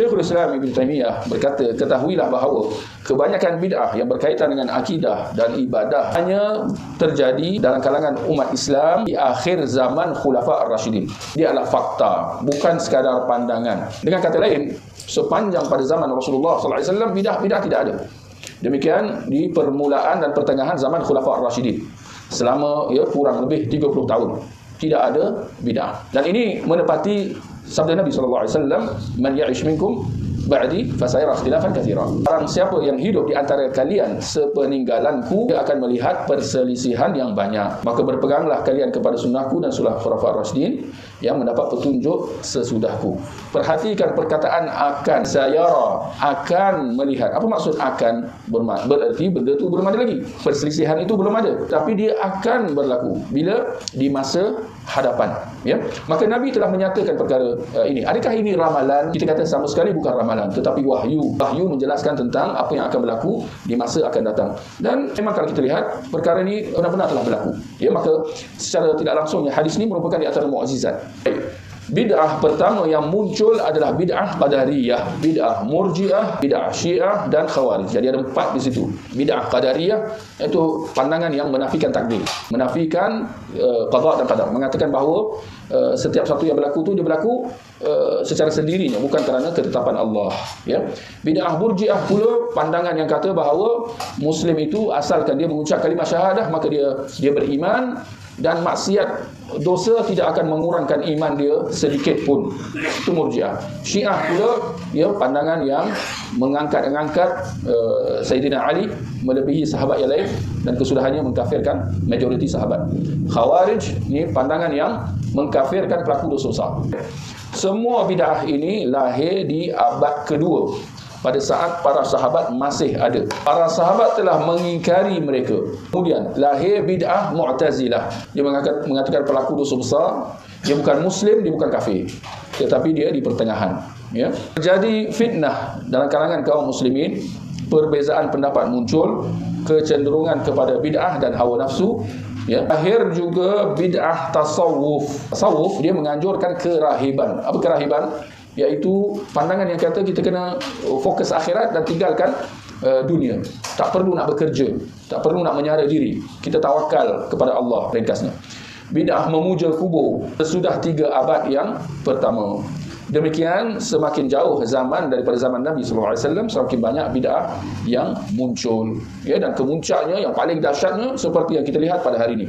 Syekhul Islam Ibn Taymiyah berkata, ketahuilah bahawa kebanyakan bid'ah yang berkaitan dengan akidah dan ibadah hanya terjadi dalam kalangan umat Islam di akhir zaman Khulafa Ar-Rashidin. Dia adalah fakta, bukan sekadar pandangan. Dengan kata lain, sepanjang pada zaman Rasulullah SAW, bid'ah-bid'ah tidak ada. Demikian di permulaan dan pertengahan zaman Khulafa Ar-Rashidin. Selama ya kurang lebih 30 tahun tidak ada bid'ah. Dan ini menepati sabda Nabi sallallahu alaihi wasallam, "Man ya'ish minkum ba'di fasayara ikhtilafan katsira." Orang siapa yang hidup di antara kalian sepeninggalanku dia akan melihat perselisihan yang banyak. Maka berpeganglah kalian kepada sunnahku dan sunnah khulafaur rasyidin yang mendapat petunjuk sesudahku. Perhatikan perkataan akan sayara akan melihat. Apa maksud akan bermakna? Berarti benda tu belum ada lagi. Perselisihan itu belum ada, tapi dia akan berlaku bila di masa hadapan ya maka nabi telah menyatakan perkara uh, ini adakah ini ramalan kita kata sama sekali bukan ramalan tetapi wahyu wahyu menjelaskan tentang apa yang akan berlaku di masa akan datang. Dan memang kalau kita lihat perkara ini benar-benar telah berlaku. Ya maka secara tidak langsungnya hadis ini merupakan di antara mukjizat Bid'ah pertama yang muncul adalah bid'ah qadariyah, bid'ah murji'ah, bid'ah syiah dan khawarij. Jadi ada empat di situ. Bid'ah qadariyah itu pandangan yang menafikan takdir, menafikan uh, qada dan qadar, mengatakan bahawa uh, setiap satu yang berlaku itu dia berlaku uh, secara sendirinya bukan kerana ketetapan Allah, ya. Bid'ah murji'ah pula pandangan yang kata bahawa muslim itu asalkan dia mengucap kalimah syahadah maka dia dia beriman dan maksiat dosa tidak akan mengurangkan iman dia sedikit pun. Itu murjiah. Syiah pula ya pandangan yang mengangkat-angkat uh, Sayyidina Ali melebihi sahabat yang lain dan kesudahannya mengkafirkan majoriti sahabat. Khawarij ni pandangan yang mengkafirkan pelaku dosa besar. Semua bid'ah ini lahir di abad kedua pada saat para sahabat masih ada. Para sahabat telah mengingkari mereka. Kemudian lahir bid'ah Mu'tazilah. Dia mengatakan, mengatakan pelaku dosa besar, dia bukan muslim, dia bukan kafir. Tetapi dia di pertengahan, ya. Terjadi fitnah dalam kalangan kaum muslimin, perbezaan pendapat muncul, kecenderungan kepada bid'ah dan hawa nafsu Ya. Akhir juga bid'ah tasawuf. Tasawuf dia menganjurkan kerahiban. Apa kerahiban? iaitu pandangan yang kata kita kena fokus akhirat dan tinggalkan uh, dunia. Tak perlu nak bekerja, tak perlu nak menyara diri. Kita tawakal kepada Allah ringkasnya. Bid'ah memuja kubur sesudah tiga abad yang pertama. Demikian semakin jauh zaman daripada zaman Nabi sallallahu alaihi wasallam semakin banyak bid'ah yang muncul. Ya dan kemuncaknya yang paling dahsyatnya seperti yang kita lihat pada hari ini.